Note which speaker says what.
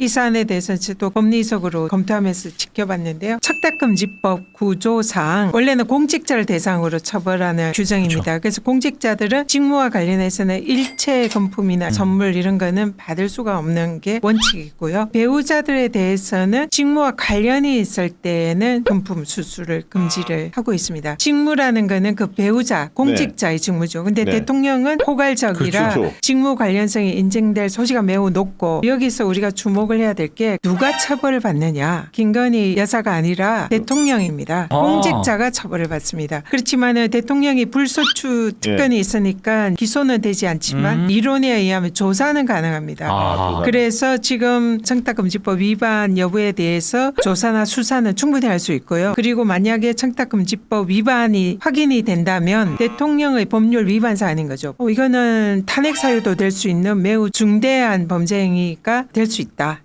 Speaker 1: 이 사안에 대해서 또 법리적으로 검토하면서 지켜봤는데요. 착탁금지법 구조상 원래는 공직자를 대상으로 처벌하는 규정입니다. 그래서 공직자들은 직무와 관련해서는 일체 금품이나 선물 이런 거는 받을 수가 없는 게 원칙이고요. 배우자들에 대해서는 직무와 관련이 있을 때에는 금품 수수를 금지를 하고 있습니다. 직무라는 거는 그 배우자, 공직자의 직무죠. 근데
Speaker 2: 네.
Speaker 1: 대통령은 포괄적이라
Speaker 2: 그렇죠.
Speaker 1: 직무 관련성이 인정될 소지가 매우 높고 여기서 우리가 주목을 해야 될 게 누가 처벌을 받느냐 김건희 여사가 아니라 대통령입니다
Speaker 3: 아.
Speaker 1: 공직자가 처벌을 받습니다 그렇지만은 대통령이 불소추 특권이 있으니까 기소는 되지 않지만
Speaker 3: 음.
Speaker 1: 이론에 의하면 조사는 가능합니다
Speaker 3: 아,
Speaker 2: 조사.
Speaker 1: 그래서 지금 청탁금지법 위반 여부에 대해서 조사나 수사는 충분히 할 수 있고요. 그리고 만약에 청탁금지법 위반이 확인이 된다면 대통령의 법률 위반 사안인 거죠. 어, 이거는 탄핵 사유도 될 수 있는 매우 중대한 범죄 행위가 될 수 있다.